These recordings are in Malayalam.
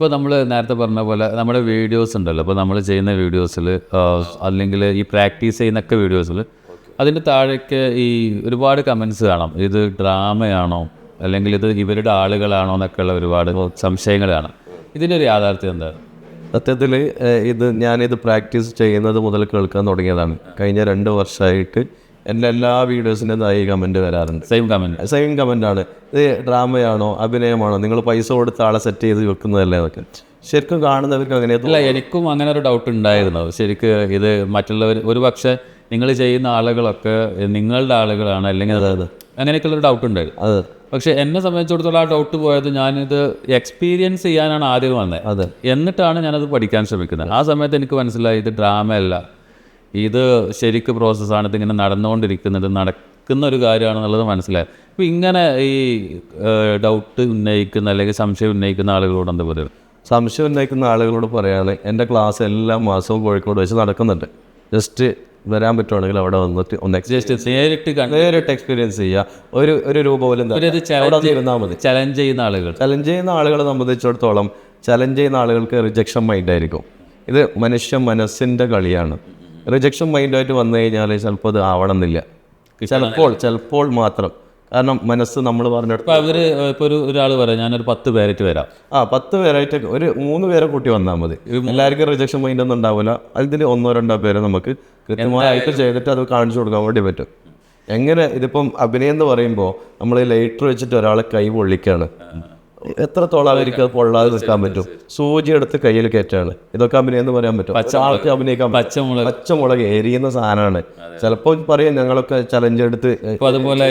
ഇപ്പോൾ നമ്മൾ നേരത്തെ പറഞ്ഞ പോലെ നമ്മുടെ വീഡിയോസ് ഉണ്ടല്ലോ. അപ്പോൾ നമ്മൾ ചെയ്യുന്ന വീഡിയോസിൽ അല്ലെങ്കിൽ ഈ പ്രാക്ടീസ് ചെയ്യുന്നൊക്കെ വീഡിയോസിൽ അതിന്റെ താഴേക്ക് ഈ ഒരുപാട് കമൻസ് കാണാം. ഇത് ഡ്രാമയാണോ അല്ലെങ്കിൽ ഇത് ഇവരുടെ ആളുകളാണോ എന്നൊക്കെയുള്ള ഒരുപാട് സംശയങ്ങൾ കാണാം. ഇതിന്റെ ഒരു യാഥാർത്ഥ്യം എന്താണ് സത്യത്തിൽ ഇത് ഞാനിത് പ്രാക്ടീസ് ചെയ്യുന്നത് മുതൽ കേൾക്കാൻ തുടങ്ങിയതാണ്. കഴിഞ്ഞ രണ്ട് വർഷമായിട്ട് എന്റെ എല്ലാ വീഡിയോസിന്റെ ഈ കമന്റ് വരാറുണ്ട്. സെയിം കമന്റ് സെയിം കമന്റാണ് ആണ്. ഇത് ഡ്രാമയാണോ അഭിനയമാണോ നിങ്ങൾ പൈസ കൊടുത്ത് ആളെ സെറ്റ് ചെയ്ത് വെക്കുന്നതല്ലേ അതൊക്കെ? ശരിക്കും കാണുന്നവർക്ക് അങ്ങനെ അല്ല എനിക്കും അങ്ങനെ ഒരു ഡൗട്ട് ഉണ്ടായിരുന്നു. ശരിക്ക് ഇത് മറ്റുള്ളവർ ഒരു പക്ഷേ നിങ്ങൾ ചെയ്യുന്ന ആളുകളൊക്കെ നിങ്ങളുടെ ആളുകളാണ് അല്ലെങ്കിൽ അങ്ങനെയൊക്കെയുള്ളൊരു ഡൗട്ട് ഉണ്ടായിരുന്നു. അതെ. പക്ഷെ എന്നെ സംബന്ധിച്ചിടത്തോളം ആ ഡൗട്ട് പോയത് ഞാനിത് എക്സ്പീരിയൻസ് ചെയ്യാനാണ് ആദ്യം വന്നത് അതെ. എന്നിട്ടാണ് ഞാനത് പഠിക്കാൻ ശ്രമിക്കുന്നത്. ആ സമയത്ത് എനിക്ക് മനസ്സിലായി ഇത് ഡ്രാമ അല്ല. ഇത് ശരിക്ക് പ്രോസസ്സാണ് ഇതിങ്ങനെ നടന്നുകൊണ്ടിരിക്കുന്നത് നടക്കുന്ന ഒരു കാര്യമാണെന്നുള്ളത് മനസ്സിലായി. അപ്പോൾ ഇങ്ങനെ ഈ ഡൗട്ട് ഉന്നയിക്കുന്ന അല്ലെങ്കിൽ സംശയം ഉന്നയിക്കുന്ന ആളുകളോട് എന്താ പറയുക സംശയം ഉന്നയിക്കുന്ന ആളുകളോട് പറയുകയാണ് എന്റെ ക്ലാസ് എല്ലാ മാസവും കോഴിക്കോട് വെച്ച് നടക്കുന്നുണ്ട്. ജസ്റ്റ് വരാൻ പറ്റുവാണെങ്കിൽ അവിടെ വന്നിട്ട് ഒന്ന് ജസ്റ്റ് നേരിട്ട് നേരിട്ട് എക്സ്പീരിയൻസ് ചെയ്യുക ഒരു ഒരു രൂപ പോലും ഇരുന്നാൽ മതി. ചലഞ്ച് ചെയ്യുന്ന ആളുകൾ. ചലഞ്ച് ചെയ്യുന്ന ആളുകളെ സംബന്ധിച്ചിടത്തോളം ചലഞ്ച് ചെയ്യുന്ന ആളുകൾക്ക് റിജക്ഷൻ മൈൻഡ് ആയിരിക്കും. ഇത് മനുഷ്യ മനസ്സിന്റെ കളിയാണ്. റിജക്ഷൻ മൈൻഡായിട്ട് വന്നു കഴിഞ്ഞാൽ ചിലപ്പോൾ അത് ആവണമെന്നില്ല. ചിലപ്പോൾ ചിലപ്പോൾ മാത്രം. കാരണം മനസ്സ് നമ്മൾ പറഞ്ഞെടുത്ത് അവർ ഇപ്പോൾ ഒരു ഒരാൾ പറയാം ഞാനൊരു പത്ത് പേരായിട്ട് വരാം. ആ പത്ത് പേരായിട്ട് ഒരു മൂന്ന് പേരെ കൂട്ടി വന്നാൽ മതി. എല്ലാവർക്കും റിജക്ഷൻ മൈൻഡ് ഒന്നും ഉണ്ടാവില്ല. അതിൽ ഒന്നോ രണ്ടോ പേരെ നമുക്ക് കൃത്യമായിട്ട് ചെയ്തിട്ട് അത് കാണിച്ചു കൊടുക്കാൻ വേണ്ടി പറ്റും. എങ്ങനെ ഇതിപ്പം അഭിനയം എന്ന് പറയുമ്പോൾ നമ്മൾ ലൈറ്റർ വെച്ചിട്ട് ഒരാളെ കൈ പൊള്ളിക്കാണ്. എത്രത്തോളം അവർക്ക് പൊള്ളാതെ നിൽക്കാൻ പറ്റും? സൂചി എടുത്ത് കയ്യിൽ കയറ്റാണ്. ഇതൊക്കെ അഭിനയം എന്ന് പറയാൻ പറ്റും. ആൾക്ക് അഭിനയിക്കാൻ പച്ചമുളക്. പച്ചമുളക് എരിയുന്ന സാധനമാണ്. ചിലപ്പോൾ പറയും ഞങ്ങളൊക്കെ ചലഞ്ച് എടുത്ത് അതുപോലെ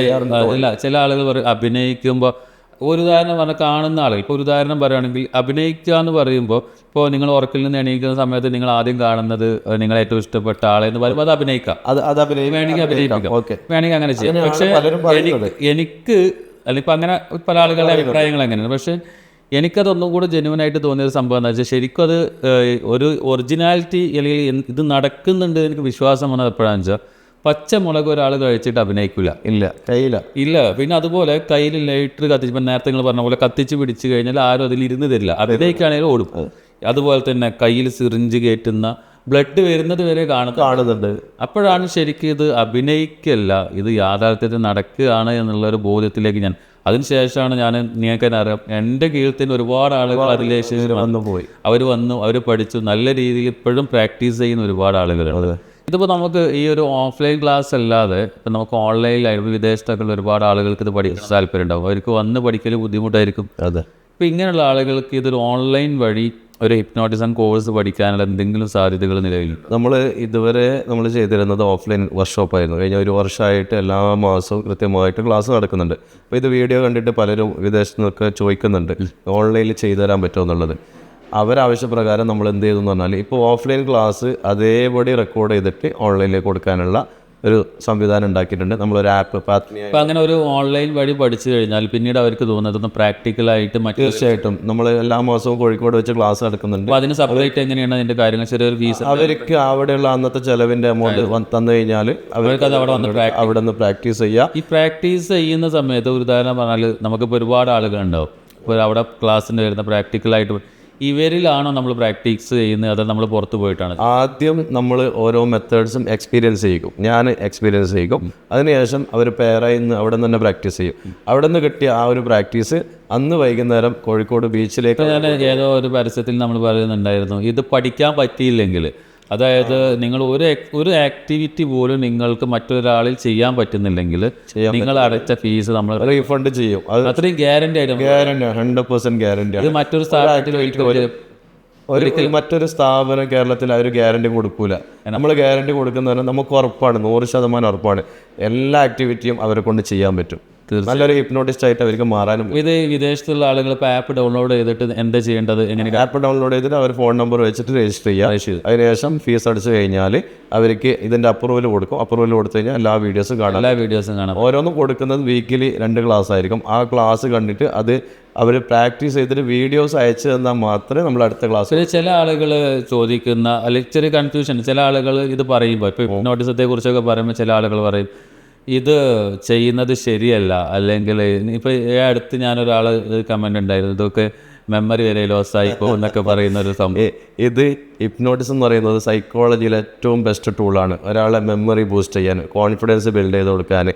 അല്ല ചില ആളുകൾ പറയും അഭിനയിക്കുമ്പോൾ ഒരു ഉദാഹരണം പറഞ്ഞാൽ കാണുന്ന ആളുകൾ. ഇപ്പോൾ ഒരു ഉദാഹരണം പറയുകയാണെങ്കിൽ അഭിനയിക്കുക എന്ന് പറയുമ്പോൾ ഇപ്പോൾ നിങ്ങൾ ഉറക്കിൽ നിന്ന് എണീക്കുന്ന സമയത്ത് നിങ്ങൾ ആദ്യം കാണുന്നത് നിങ്ങൾ ഏറ്റവും ഇഷ്ടപ്പെട്ട ആളെ എന്ന് പറയുമ്പോൾ അത് അഭിനയിക്കാം. അത് അത് അഭിനയിക്കാം വേണമെങ്കിൽ അഭിനയിക്കാം. ഓക്കെ. വേണമെങ്കിൽ അങ്ങനെ ചെയ്യാം. പക്ഷേ എനിക്ക് അല്ലെങ്കിൽ ഇപ്പം അങ്ങനെ പല ആളുകളുടെ അഭിപ്രായങ്ങൾ അങ്ങനെയാണ്. പക്ഷേ എനിക്കതൊന്നും കൂടെ തോന്നിയ ഒരു സംഭവം എന്താ വെച്ചാൽ ശരിക്കും അത് ഒരു ഒറിജിനാലിറ്റി അല്ലെങ്കിൽ ഇത് നടക്കുന്നുണ്ട് എനിക്ക് വിശ്വാസം വന്നത് എപ്പോഴാണെന്ന് വെച്ചാൽ പച്ചമുളക് ഒരാൾ കഴിച്ചിട്ട് അഭിനയിക്കില്ല ഇല്ല കയ്യില. ഇല്ല പിന്നെ അതുപോലെ കയ്യിൽ ലൈറ്റർ കത്തിച്ച് ഇപ്പം നേരത്തെ നിങ്ങൾ പറഞ്ഞ പോലെ കത്തിച്ച് പിടിച്ച് കഴിഞ്ഞാൽ ആരും അതിൽ ഇരുന്ന് തരില്ല. അഭിനയിക്കുകയാണെങ്കിൽ ഓടും. അതുപോലെ തന്നെ കയ്യിൽ സിറിഞ്ച് കയറ്റുന്ന ബ്ലഡ് വരുന്നത് വരെ കാണുന്നു കാണുന്നുണ്ട്. അപ്പോഴാണ് ശരിക്കും ഇത് അഭിനയിക്കല്ല ഇത് യാഥാർത്ഥ്യത്തിൽ നടക്കുകയാണ് എന്നുള്ള ഒരു ബോധ്യത്തിലേക്ക് ഞാൻ അതിനുശേഷമാണ് ഞാൻ നിങ്ങൾക്ക് തന്നെ അറിയാം. എന്റെ കീഴിൽ തന്നെ ഒരുപാട് ആളുകൾ അതിലേക്ക് വന്നു. പോയി അവർ വന്നു അവർ പഠിച്ചു. നല്ല രീതിയിൽ ഇപ്പോഴും പ്രാക്ടീസ് ചെയ്യുന്ന ഒരുപാട് ആളുകളുണ്ട്. ഇതിപ്പോൾ നമുക്ക് ഈ ഒരു ഓഫ്ലൈൻ ക്ലാസ് അല്ലാതെ ഇപ്പം നമുക്ക് ഓൺലൈനിലായിരുന്നു വിദേശത്തൊക്കെ ഉള്ള ഒരുപാട് ആളുകൾക്ക് ഇത് പഠിക്കാൻ താല്പര്യം ഉണ്ടാവും അവർക്ക് വന്ന് പഠിക്കൽ ബുദ്ധിമുട്ടായിരിക്കും. അതെ. ഇപ്പം ഇങ്ങനെയുള്ള ആളുകൾക്ക് ഇതൊരു ഓൺലൈൻ വഴി ഒരു ഹിപ്നോട്ടിസം കോഴ്സ് പഠിക്കാനുള്ള എന്തെങ്കിലും സാധ്യതകൾ നിലവിലുണ്ട്? നമ്മൾ ഇതുവരെ നമ്മൾ ചെയ്തിരുന്നത് ഓഫ്ലൈൻ വർക്ക്ഷോപ്പ് ആയിരുന്നു. കഴിഞ്ഞ ഒരു വർഷമായിട്ട് എല്ലാ മാസവും കൃത്യമായിട്ട് ക്ലാസ് നടക്കുന്നുണ്ട്. അപ്പോൾ ഇത് വീഡിയോ കണ്ടിട്ട് പലരും വിദേശത്തു നിന്നൊക്കെ ചോദിക്കുന്നുണ്ട് ഓൺലൈനിൽ ചെയ്തു തരാൻ പറ്റുമോ എന്നുള്ളത്? അവരാവശ്യപ്രകാരം നമ്മൾ എന്ത് ചെയ്തു എന്ന് പറഞ്ഞാൽ ഇപ്പോൾ ഓഫ്ലൈൻ ക്ലാസ് അതേപടി റെക്കോർഡ് ചെയ്തിട്ട് ഓൺലൈനിലേക്ക് കൊടുക്കാനുള്ള ഒരു സംവിധാനം ഉണ്ടാക്കിയിട്ടുണ്ട്. നമ്മളൊരു ആപ്പ് അപ്പം അങ്ങനെ ഒരു ഓൺലൈൻ വഴി പഠിച്ചു കഴിഞ്ഞാൽ പിന്നീട് അവർക്ക് തോന്നുന്നത് പ്രാക്ടിക്കലായിട്ട് മറ്റു തീർച്ചയായിട്ടും. നമ്മൾ എല്ലാ മാസവും കോഴിക്കോട് വെച്ച് ക്ലാസ് നടക്കുന്നുണ്ട്. അതിന് സെപ്പറേറ്റ് എങ്ങനെയാണ് അതിന്റെ കാര്യങ്ങൾ? ചെറിയൊരു ഫീസ് അവർക്ക് അവിടെയുള്ള അന്നത്തെ ചെലവിന്റെ എമൗണ്ട് തന്നു കഴിഞ്ഞാൽ അവർക്ക് അത് അവിടെ വന്ന് അവിടെ നിന്ന് പ്രാക്ടീസ് ചെയ്യുക ഈ പ്രാക്ടീസ് ചെയ്യുന്ന സമയത്ത് ഒരു ഉദാഹരണം പറഞ്ഞാൽ നമുക്കിപ്പോൾ ഒരുപാട് ആളുകൾ ഉണ്ടാവും ഇപ്പോൾ അവിടെ ക്ലാസ്സിന് വരുന്ന പ്രാക്ടിക്കലായിട്ട് ഇവരിലാണോ നമ്മൾ പ്രാക്ടീസ് ചെയ്യുന്നത്? അതോ നമ്മൾ പുറത്ത് പോയിട്ടാണ്? ആദ്യം നമ്മൾ ഓരോ മെത്തേഡ്സും എക്സ്പീരിയൻസ് ചെയ്യും ഞാൻ എക്സ്പീരിയൻസ് ചെയ്യും അതിനുശേഷം അവർ പേരായി നിന്ന് അവിടെ നിന്ന് തന്നെ പ്രാക്ടീസ് ചെയ്യും. അവിടെ നിന്ന് കിട്ടിയ ആ ഒരു പ്രാക്ടീസ് അന്ന് വൈകുന്നേരം കോഴിക്കോട് ബീച്ചിലേക്ക് ഞാൻ ഏതോ ഒരു പരസ്യത്തിൽ നമ്മൾ പറയുന്നുണ്ടായിരുന്നു ഇത് പഠിക്കാൻ പറ്റിയില്ലെങ്കിൽ അതായത് നിങ്ങൾ ഒരു ഒരു ആക്ടിവിറ്റി പോലും നിങ്ങൾക്ക് മറ്റൊരാളിൽ ചെയ്യാൻ പറ്റുന്നില്ലെങ്കിൽ നിങ്ങൾ അടച്ച ഫീസ് നമ്മൾ റീഫണ്ട് ചെയ്യും. അത് അത്രയും ഗ്യാരണ്ടി ആയിട്ട് ഗ്യാരണ്ടി ഹൺഡ്രഡ് പെർസെന്റ് ഗ്യാരണ്ടി ഇത് മറ്റൊരു സ്ഥാപനത്തിൽ ഒരു മറ്റൊരു സ്ഥാപനം കേരളത്തിൽ അവർ ഗ്യാരണ്ടി കൊടുക്കൂല. നമ്മൾ ഗ്യാരണ്ടി കൊടുക്കുന്നവരെ നമുക്ക് ഉറപ്പാണ്. നൂറ് ശതമാനം ഉറപ്പാണ്. എല്ലാ ആക്ടിവിറ്റിയും അവരെ കൊണ്ട് ചെയ്യാൻ പറ്റും. നല്ലൊരു ഹിപ്നോട്ടിസ്റ്റ് ആയിട്ട് അവർക്ക് മാറാനും ഇത് വിദേശത്തുള്ള ആളുകൾ ഇപ്പോൾ ആപ്പ് ഡൗൺലോഡ് ചെയ്തിട്ട് എന്താ ചെയ്യേണ്ടത്? എങ്ങനെ ആപ്പ് ഡൗൺലോഡ് ചെയ്തിട്ട് അവർ ഫോൺ നമ്പർ വെച്ചിട്ട് രജിസ്റ്റർ ചെയ്യുക. അതിനുശേഷം ഫീസ് അടിച്ചു കഴിഞ്ഞാൽ അവർക്ക് ഇതിന്റെ അപ്രൂവൽ കൊടുക്കും. അപ്രൂവൽ കൊടുത്തു കഴിഞ്ഞാൽ എല്ലാ വീഡിയോസും കാണാം. എല്ലാ വീഡിയോസും കാണാം. ഓരോന്നും കൊടുക്കുന്നത് വീക്കിലി രണ്ട് ക്ലാസ് ആയിരിക്കും. ആ ക്ലാസ് കണ്ടിട്ട് അത് അവർ പ്രാക്ടീസ് ചെയ്തിട്ട് വീഡിയോസ് അയച്ചു തന്നാൽ മാത്രമേ നമ്മൾ അടുത്ത ക്ലാസ് ചില ആളുകൾ ചോദിക്കുന്ന അല്ലെങ്കിൽ ചെറിയ കൺഫ്യൂഷൻ ചില ആളുകൾ ഇത് പറയുമ്പോൾ ഇപ്പോൾ നോട്ടീസത്തെ കുറിച്ചൊക്കെ പറയുമ്പോൾ ചില ആളുകൾ പറയും ഇത് ചെയ്യുന്നത് ശരിയല്ല. അല്ലെങ്കിൽ ഇപ്പോൾ ഈ അടുത്ത് ഞാനൊരാൾ കമന്റ് ഉണ്ടായിരുന്നു ഇതൊക്കെ മെമ്മറി വരെ ലോസ് ആയി പോകും എന്നൊക്കെ പറയുന്ന ഒരു സംഭവം. ഇത് ഹിപ്നോട്ടിസം എന്ന് പറയുന്നത് സൈക്കോളജിയിലെ ഏറ്റവും ബെസ്റ്റ് ടൂളാണ് ഒരാളെ മെമ്മറി ബൂസ്റ്റ് ചെയ്യാൻ കോൺഫിഡൻസ് ബിൽഡ് ചെയ്ത് കൊടുക്കാൻ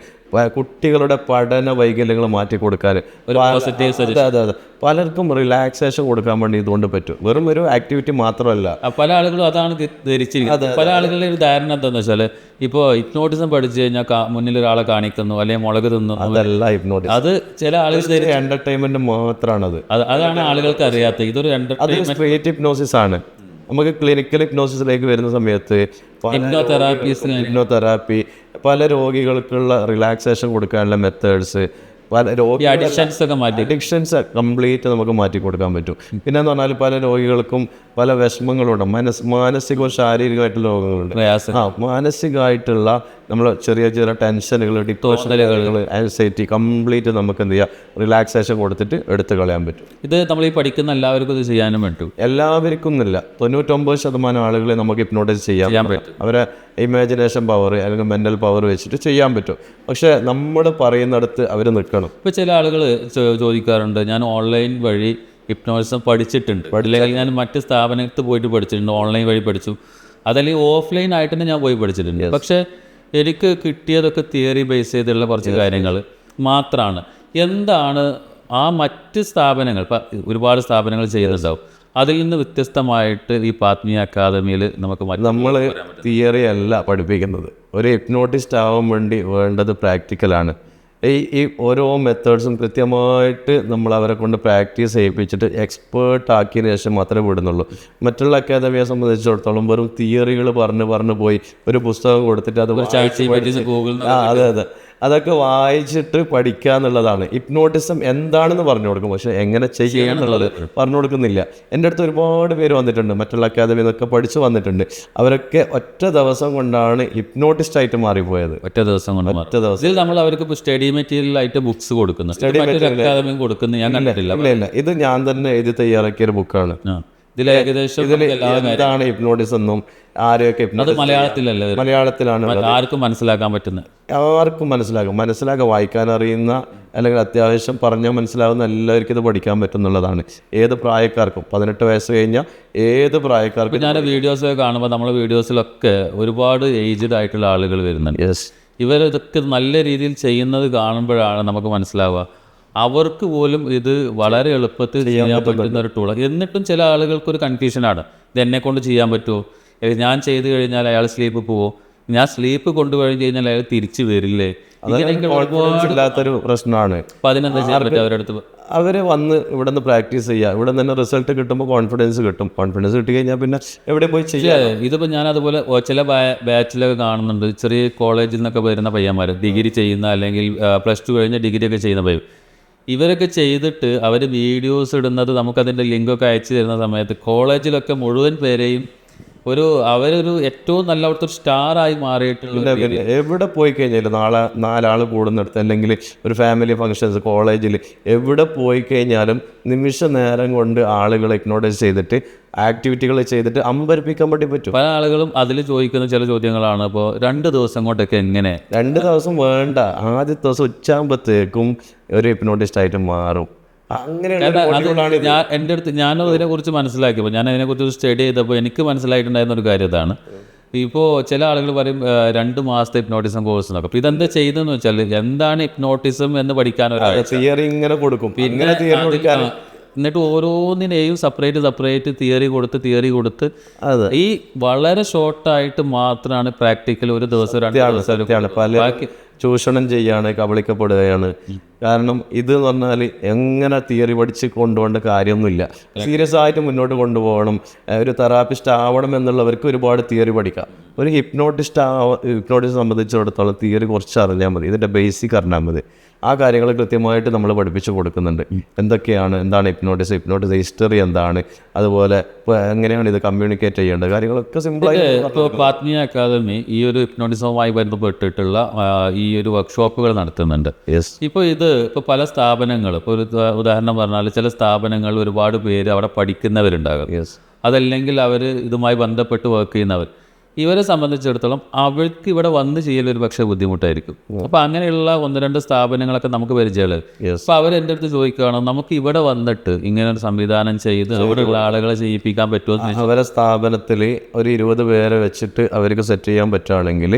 കുട്ടികളുടെ പഠന വൈകല്യങ്ങൾ മാറ്റി കൊടുക്കാൻ. അതെ അതെ അതെ. പലർക്കും റിലാക്സേഷൻ കൊടുക്കാൻ വേണ്ടി ഇതുകൊണ്ട് പറ്റും. വെറും ഒരു ആക്ടിവിറ്റി മാത്രമല്ല. പല ആളുകളും അതാണ് ധരിച്ചിരിക്കുന്നത്. പല ആളുകളുടെ ഒരു ധാരണ എന്താണെന്ന് വെച്ചാൽ ഇപ്പോൾ ഹിപ്നോട്ടിസം പഠിച്ചു കഴിഞ്ഞാൽ മുന്നിൽ ഒരാളെ കാണിക്കുന്നു അല്ലെങ്കിൽ മുളക് തിന്നു. അതല്ല ഹിപ്നോട്ടിസം അത് ചില ആളുകൾ എന്റർടൈൻമെന്റ് മാത്രമാണത് അത് അതാണ് ആളുകൾക്ക് അറിയാത്തത് ഇതൊരു ക്രിയേറ്റീവ് ഹിപ്നോസിസ് ആണ്. നമുക്ക് ക്ലിനിക്കൽ ഹിപ്നോസിസിലേക്ക് വരുന്ന സമയത്ത് ഇഗ്നോതെറാപ്പി ഹിപ്നോതെറാപ്പി പല രോഗികൾക്കുള്ള റിലാക്സേഷൻ കൊടുക്കാനുള്ള മെത്തേഡ്സ് പല രോഗി അഡിക്ഷൻസ് ഒക്കെ മാറ്റി. അഡിക്ഷൻസ് കംപ്ലീറ്റ് നമുക്ക് മാറ്റി കൊടുക്കാൻ പറ്റും. പിന്നെ എന്ന് പറഞ്ഞാൽ പല രോഗികൾക്കും പല വിഷമങ്ങളുണ്ട്. മനസ് മാനസികവും ശാരീരികമായിട്ടുള്ള രോഗങ്ങളുണ്ട്. ആ മാനസികമായിട്ടുള്ള നമ്മൾ ചെറിയ ചെറിയ ടെൻഷനുകൾ ഡിപ്രഷനുകൾ ആൻസൈറ്റി കംപ്ലീറ്റ് നമുക്ക് എന്ത് ചെയ്യാം? റിലാക്സേഷൻ കൊടുത്തിട്ട് എടുത്തു കളയാൻ പറ്റും. ഇത് നമ്മൾ ഈ പഠിക്കുന്ന എല്ലാവർക്കും ഇത് ചെയ്യാനും പറ്റും. എല്ലാവർക്കും ഇല്ല തൊണ്ണൂറ്റൊമ്പത് ശതമാനം ആളുകളെ നമുക്ക് ഹിപ്നോട്ടൈസ് ചെയ്യാം ചെയ്യാൻ പറ്റും. അവരെ ഇമാജിനേഷൻ പവർ അല്ലെങ്കിൽ മെന്റൽ പവർ വെച്ചിട്ട് ചെയ്യാൻ പറ്റും. പക്ഷേ നമ്മൾ പറയുന്നിടത്ത് അവർ നിൽക്കണം. ഇപ്പോൾ ചില ആളുകൾ ചോദിക്കാറുണ്ട് ഞാൻ ഓൺലൈൻ വഴി ഹിപ്നോസിസം പഠിച്ചിട്ടുണ്ട്. അല്ലെങ്കിൽ ഞാൻ മറ്റ് സ്ഥാപനത്തിൽ പോയിട്ട് പഠിച്ചിട്ടുണ്ട്. ഓൺലൈൻ വഴി പഠിച്ചു. അതല്ലെങ്കിൽ ഓഫ്ലൈൻ ആയിട്ട് തന്നെ ഞാൻ പോയി പഠിച്ചിട്ടുണ്ട്. പക്ഷേ എനിക്ക് കിട്ടിയതൊക്കെ തിയറി ബേസ് ചെയ്തുള്ള കുറച്ച് കാര്യങ്ങൾ മാത്രമാണ് എന്താണ് ആ മറ്റ് സ്ഥാപനങ്ങൾ? ഇപ്പം ഒരുപാട് സ്ഥാപനങ്ങൾ ചെയ്യുന്നുണ്ടാവും. അതിൽ നിന്ന് വ്യത്യസ്തമായിട്ട് ഈ പാത്മീയ അക്കാദമിയിൽ നമുക്ക് നമ്മൾ തിയറി അല്ല പഠിപ്പിക്കുന്നത്. ഒരു ഹിപ്നോട്ടിസ്റ്റ് ആവാൻ വേണ്ടി വേണ്ടത് പ്രാക്ടിക്കലാണ്. ഈ ഈ ഓരോ മെത്തേഡ്സും കൃത്യമായിട്ട് നമ്മൾ അവരെ കൊണ്ട് പ്രാക്ടീസ് ചെയ്യിപ്പിച്ചിട്ട് എക്സ്പേർട്ട് ആക്കിയതിന് ശേഷം മാത്രമേ വിടുന്നുള്ളൂ. മറ്റുള്ള അക്കാദമിയെ സംബന്ധിച്ചിടത്തോളം വെറും തിയറികൾ പറഞ്ഞ് പറഞ്ഞ് പോയി ഒരു പുസ്തകം കൊടുത്തിട്ട് അത് അതെ അതെ. അതൊക്കെ വായിച്ചിട്ട് പഠിക്കുക എന്നുള്ളതാണ്. ഹിപ്നോട്ടിസം എന്താണെന്ന് പറഞ്ഞു കൊടുക്കും. പക്ഷെ എങ്ങനെ ചെയ്യണം എന്നുള്ളത് പറഞ്ഞു കൊടുക്കുന്നില്ല. എന്റെ അടുത്ത് ഒരുപാട് പേര് വന്നിട്ടുണ്ട്. മറ്റുള്ള അക്കാദമി എന്നൊക്കെ പഠിച്ചു വന്നിട്ടുണ്ട്. അവരൊക്കെ ഒറ്റ ദിവസം കൊണ്ടാണ് ഹിപ്നോട്ടിസ്റ്റ് ആയിട്ട് മാറിപ്പോയത്. ഒറ്റ ദിവസം കൊണ്ട് ഒറ്റ ദിവസം. ഇതിൽ നമ്മൾ അവർക്ക് സ്റ്റഡി മെറ്റീരിയൽ ആയിട്ട് ബുക്സ് കൊടുക്കുന്നു. സ്റ്റഡി മെറ്റീരിയൽ അക്കാദമി കൊടുക്കുന്നു. ഞാൻ കണ്ടിട്ടില്ല. ഇല്ല ഇത് ഞാൻ തന്നെ എഴുതി തയ്യാറാക്കിയ ഒരു ബുക്കാണ്. ഇതിൽ ഏകദേശം ഇതിൽ എന്താണ് ഹിപ്നോട്ടിസം എന്നും ആരെയൊക്കെ അത് മലയാളത്തിലല്ലേ മലയാളത്തിലാണ് ആർക്കും മനസ്സിലാക്കാൻ പറ്റുന്നത്. ആർക്കും മനസ്സിലാകും മനസ്സിലാക്കാൻ വായിക്കാൻ അറിയുന്ന അല്ലെങ്കിൽ അത്യാവശ്യം പറഞ്ഞാൽ മനസ്സിലാവുന്ന എല്ലാവർക്കും ഇത് പഠിക്കാൻ പറ്റുന്നുള്ളതാണ്. ഏത് പ്രായക്കാർക്കും? പതിനെട്ട് വയസ്സ് കഴിഞ്ഞാൽ ഏത് പ്രായക്കാർക്കും ഞാൻ വീഡിയോസ് കാണുമ്പോൾ നമ്മുടെ വീഡിയോസിലൊക്കെ ഒരുപാട് ഏജ്ഡ് ആയിട്ടുള്ള ആളുകൾ വരുന്നുണ്ട്. യെസ് ഇവരിതൊക്കെ നല്ല രീതിയിൽ ചെയ്യുന്നത് കാണുമ്പോഴാണ് നമുക്ക് മനസ്സിലാവുക. അവർക്ക് പോലും ഇത് വളരെ എളുപ്പത്തിൽ ചെയ്യാൻ പറ്റുന്ന ഒരു ടൂൾ എന്നിട്ടും ചില ആളുകൾക്ക് ഒരു കൺഫ്യൂഷനാണ് ഇത് എന്നെ കൊണ്ട് ചെയ്യാൻ പറ്റുമോ? ഞാൻ ചെയ്ത് കഴിഞ്ഞാൽ അയാൾ സ്ലീപ്പ് പോവോ? ഞാൻ സ്ലീപ്പ് കൊണ്ടുപോയി കഴിഞ്ഞാൽ അയാൾ തിരിച്ചു വരില്ലേ? ഇല്ലാത്തൊരു പ്രശ്നമാണ്. അടുത്ത് അവർ വന്ന് ഇവിടെ നിന്ന് പ്രാക്ടീസ് ചെയ്യുക ഇവിടെ നിന്ന് തന്നെ റിസൾട്ട് കിട്ടുമ്പോൾ കോൺഫിഡൻസ് കിട്ടും. കോൺഫിഡൻസ് കിട്ടി കഴിഞ്ഞാൽ പിന്നെ എവിടെ പോയി ചെയ്യാം ഇതിപ്പോൾ ഞാൻ അതുപോലെ ചില ബാച്ചിലൊക്കെ കാണുന്നുണ്ട്. ചെറിയ കോളേജിൽ നിന്നൊക്കെ വരുന്ന പയ്യന്മാർ ഡിഗ്രി ചെയ്യുന്ന അല്ലെങ്കിൽ പ്ലസ് ടു കഴിഞ്ഞ ഡിഗ്രി ഒക്കെ ചെയ്യുന്ന പയ്യൻ ഇവരൊക്കെ ചെയ്തിട്ട് അവർ വീഡിയോസ് ഇടുന്നത് നമുക്കതിന്റെ ലിങ്കൊക്കെ അയച്ചു തരുന്ന സമയത്ത് കോളേജിലൊക്കെ മുഴുവൻ പേരെയും ഒരു അവരൊരു ഏറ്റവും നല്ല അവിടുത്തെ ഒരു സ്റ്റാർ ആയി മാറിയിട്ടുള്ള എവിടെ പോയി കഴിഞ്ഞാലും നാളെ നാലാൾ കൂടുന്നിടത്ത് അല്ലെങ്കിൽ ഒരു ഫാമിലി ഫങ്ഷൻസ് കോളേജിൽ എവിടെ പോയി കഴിഞ്ഞാലും നിമിഷ നേരം കൊണ്ട് ആളുകളെ ഇഗ്നോറൈസ് ചെയ്തിട്ട് ആക്ടിവിറ്റികൾ ചെയ്തിട്ട് അമ്പരിപ്പിക്കാൻ വേണ്ടി പറ്റും. പല ആളുകളും അതിൽ ചോദിക്കുന്ന ചില ചോദ്യങ്ങളാണ്. അപ്പോൾ രണ്ട് ദിവസം കൊണ്ടൊക്കെ എങ്ങനെ? രണ്ട് ദിവസം വേണ്ട. ആദ്യത്തെ ദിവസം ഉച്ചാകുമ്പോഴത്തേക്കും ഒരു ഹിപ്നോട്ടിസ്റ്റ് ആയിട്ട് മാറും. ഇത്. ഞാൻ എന്റെ അടുത്ത് ഞാനും അതിനെക്കുറിച്ച് മനസ്സിലാക്കിയപ്പോൾ ഞാൻ അതിനെക്കുറിച്ച് സ്റ്റഡി ചെയ്തപ്പോൾ എനിക്ക് മനസ്സിലായിട്ടുണ്ടായിരുന്ന ഒരു കാര്യം ഇതാണ്. ഇപ്പോൾ ചില ആളുകൾ പറയും രണ്ട് മാസത്തെ ഹിപ്നോട്ടിസം കോഴ്സ് എന്നൊക്കെ അപ്പോൾ ഇതെന്താ ചെയ്തതെന്ന് വെച്ചാൽ എന്താണ് ഹിപ്നോട്ടിസം എന്ന് പഠിക്കാൻ ഒരാൾ തിയറി ഇങ്ങനെ കൊടുക്കും. എന്നിട്ട് ഓരോന്നിനെയും സെപ്പറേറ്റ് സെപ്പറേറ്റ് തിയറി കൊടുത്ത് തിയറി കൊടുത്ത് അതെ. ഈ വളരെ ഷോർട്ടായിട്ട് മാത്രമാണ് പ്രാക്ടിക്കൽ ഒരു ദിവസം രണ്ട് ചൂഷണം ചെയ്യാണ് കബളിക്കപ്പെടുകയാണ്. കാരണം ഇത് എന്ന് പറഞ്ഞാൽ എങ്ങനെ തിയറി പഠിച്ച് കൊണ്ടുപോകേണ്ട കാര്യമൊന്നുമില്ല. സീരിയസ് ആയിട്ട് മുന്നോട്ട് കൊണ്ടുപോകണം. ഒരു തെറാപ്പിസ്റ്റ് ആവണം എന്നുള്ളവർക്ക് ഒരുപാട് തിയറി പഠിക്കാം. ഒരു ഹിപ്നോട്ടിസ്റ്റ് ആ ഹിപ്നോട്ടിസ്റ്റ് സംബന്ധിച്ചിടത്തോളം തിയറി കുറച്ച് അറിഞ്ഞാൽ മതി. ഇതിന്റെ ബേസിക് അറിഞ്ഞാൽ മതി. ആ കാര്യങ്ങൾ കൃത്യമായിട്ട് നമ്മൾ പഠിപ്പിച്ചു കൊടുക്കുന്നുണ്ട്. എന്തൊക്കെയാണ് എന്താണ് ഹിപ്നോട്ടിസ് ഹിപ്നോട്ടിസ് ഹിസ്റ്ററി എന്താണ് അതുപോലെ എങ്ങനെയാണ് ഇത് കമ്മ്യൂണിക്കേറ്റ് ചെയ്യേണ്ടത് കാര്യങ്ങളൊക്കെ സിമ്പിൾ ഇപ്പോൾ പാത്മീയ അക്കാദമി ഈ ഒരു ഹിപ്നോട്ടിസവുമായി ബന്ധപ്പെട്ടിട്ടുള്ള ഈ ഒരു വർക്ക്ഷോപ്പുകൾ നടത്തുന്നുണ്ട്. യെസ് ഇപ്പോൾ ഇത് ഇപ്പോൾ പല സ്ഥാപനങ്ങൾ ഇപ്പോൾ ഒരു ഉദാഹരണം പറഞ്ഞാൽ ചില സ്ഥാപനങ്ങൾ ഒരുപാട് പേര് അവിടെ പഠിക്കുന്നവരുണ്ടാകും. യെസ് അതല്ലെങ്കിൽ അവർ ഇതുമായി ബന്ധപ്പെട്ട് വർക്ക് ചെയ്യുന്നവർ. ഇവരെ സംബന്ധിച്ചിടത്തോളം അവർക്ക് ഇവിടെ വന്ന് ചെയ്യൽ ഒരു പക്ഷേ ബുദ്ധിമുട്ടായിരിക്കും. അപ്പോൾ അങ്ങനെയുള്ള ഒന്ന് രണ്ട് സ്ഥാപനങ്ങളൊക്കെ നമുക്ക് പരിചയമുള്ളത്. അപ്പോൾ അവർ എന്റെ അടുത്ത് ചോദിക്കുകയാണ് നമുക്ക് ഇവിടെ വന്നിട്ട് ഇങ്ങനെ ഒരു സംവിധാനം ചെയ്ത് അവിടെയുള്ള ആളുകളെ ചെയ്യിപ്പിക്കാൻ പറ്റുമോ? അവരെ സ്ഥാപനത്തിൽ ഒരു ഇരുപത് പേരെ വെച്ചിട്ട് അവർക്ക് സെറ്റ് ചെയ്യാൻ പറ്റുകയാണെങ്കിൽ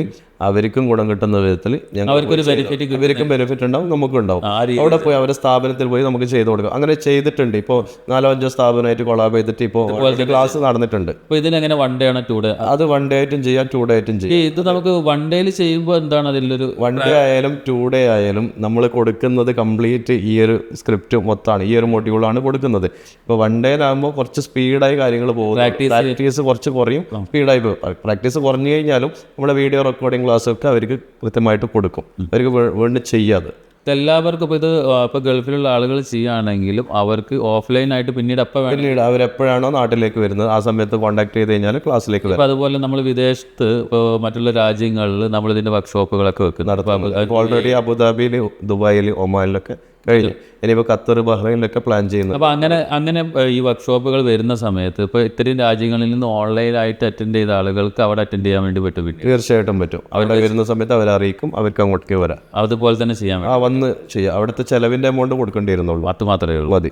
അവർക്കും ഗുണം കിട്ടുന്ന വിധത്തിൽ അവർക്കൊരു ബെനിഫിറ്റ് ഇവർക്കും ബെനിഫിറ്റ് ഉണ്ടാവും നമുക്കും ഉണ്ടാവും. അവിടെ പോയി അവരുടെ സ്ഥാപനത്തിൽ പോയി നമുക്ക് ചെയ്തു കൊടുക്കാം. അങ്ങനെ ചെയ്തിട്ടുണ്ട്. ഇപ്പോൾ നാലോ അഞ്ചോ സ്ഥാപനമായിട്ട് കൊളാബ് ചെയ്തിട്ട് ഇപ്പോൾ ക്ലാസ് നടന്നിട്ടുണ്ട്. ഇപ്പോൾ ഇതിനെങ്ങനെ വൺ ഡേ ആണ് ടു ഡേ അത് വൺ ഡേ ആയിട്ടും ചെയ്യാം ടു ഡേ ആയിട്ടും ചെയ്യാം. ഇത് നമുക്ക് വൺ ഡേയിൽ ചെയ്യുമ്പോൾ എന്താണ് അതിലൊരു വൺ ഡേ ആയാലും ടു ഡേ ആയാലും നമ്മൾ കൊടുക്കുന്നത് കംപ്ലീറ്റ് ഈ ഒരു സ്ക്രിപ്റ്റ് മൊത്തമാണ് ഈ ഒരു മൊഡ്യൂളാണ് കൊടുക്കുന്നത്. ഇപ്പോൾ വൺ ഡേയിലാകുമ്പോൾ കുറച്ച് സ്പീഡായി കാര്യങ്ങൾ പോകും പ്രാക്ടീസ് കുറച്ച് കുറയും സ്പീഡായി പോകും. പ്രാക്ടീസ് കുറഞ്ഞു കഴിഞ്ഞാലും നമ്മുടെ വീഡിയോ റെക്കോർഡിംഗ് ക്ലാസ് ഒക്കെ അവർക്ക് കൃത്യമായിട്ട് കൊടുക്കും. അവർക്ക് വേണ്ടി ചെയ്യാതെ. എല്ലാവർക്കും ഇപ്പോൾ ഇത് ഇപ്പോൾ ഗൾഫിലുള്ള ആളുകൾ ചെയ്യുകയാണെങ്കിലും അവർക്ക് ഓഫ്ലൈൻ ആയിട്ട് പിന്നീട് അപ്പം വേണ്ട പിന്നീട് അവരെപ്പോഴാണോ നാട്ടിലേക്ക് വരുന്നത്? ആ സമയത്ത് കോൺടാക്ട് ചെയ്ത് കഴിഞ്ഞാൽ ക്ലാസ്സിലേക്ക് വരും. അതുപോലെ നമ്മൾ വിദേശത്ത് ഇപ്പോൾ മറ്റുള്ള രാജ്യങ്ങളിൽ നമ്മൾ ഇതിന്റെ വർക്ക്ഷോപ്പുകളൊക്കെ വെക്കും. ഓൾറെഡി അബുദാബിയിൽ ദുബായിൽ ഒമാനിലൊക്കെ കഴിഞ്ഞു. ഇനിയിപ്പോൾ ഖത്തർ ബഹ്റൈനിലൊക്കെ പ്ലാൻ ചെയ്യുന്നത് അപ്പോൾ അങ്ങനെ അങ്ങനെ ഈ വർക്ക്ഷോപ്പുകൾ വരുന്ന സമയത്ത് ഇപ്പോൾ ഇത്രയും രാജ്യങ്ങളിൽ നിന്ന് ഓൺലൈനായിട്ട് അറ്റൻഡ് ചെയ്ത ആളുകൾക്ക് അവിടെ അറ്റൻഡ് ചെയ്യാൻ വേണ്ടി പറ്റും തീർച്ചയായിട്ടും പറ്റും. അവിടെ വരുന്ന സമയത്ത് അവരെ അറിയിക്കും അവർക്ക് അങ്ങോട്ടേക്ക് വരാം. അതുപോലെ തന്നെ ചെയ്യാം ആ വന്ന് ചെയ്യാം. അവിടുത്തെ ചെലവിന്റെ എമൗണ്ട് കൊടുക്കേണ്ടി വരുന്നുള്ളൂ. അത് മാത്രമേ ഉള്ളൂ. മതി.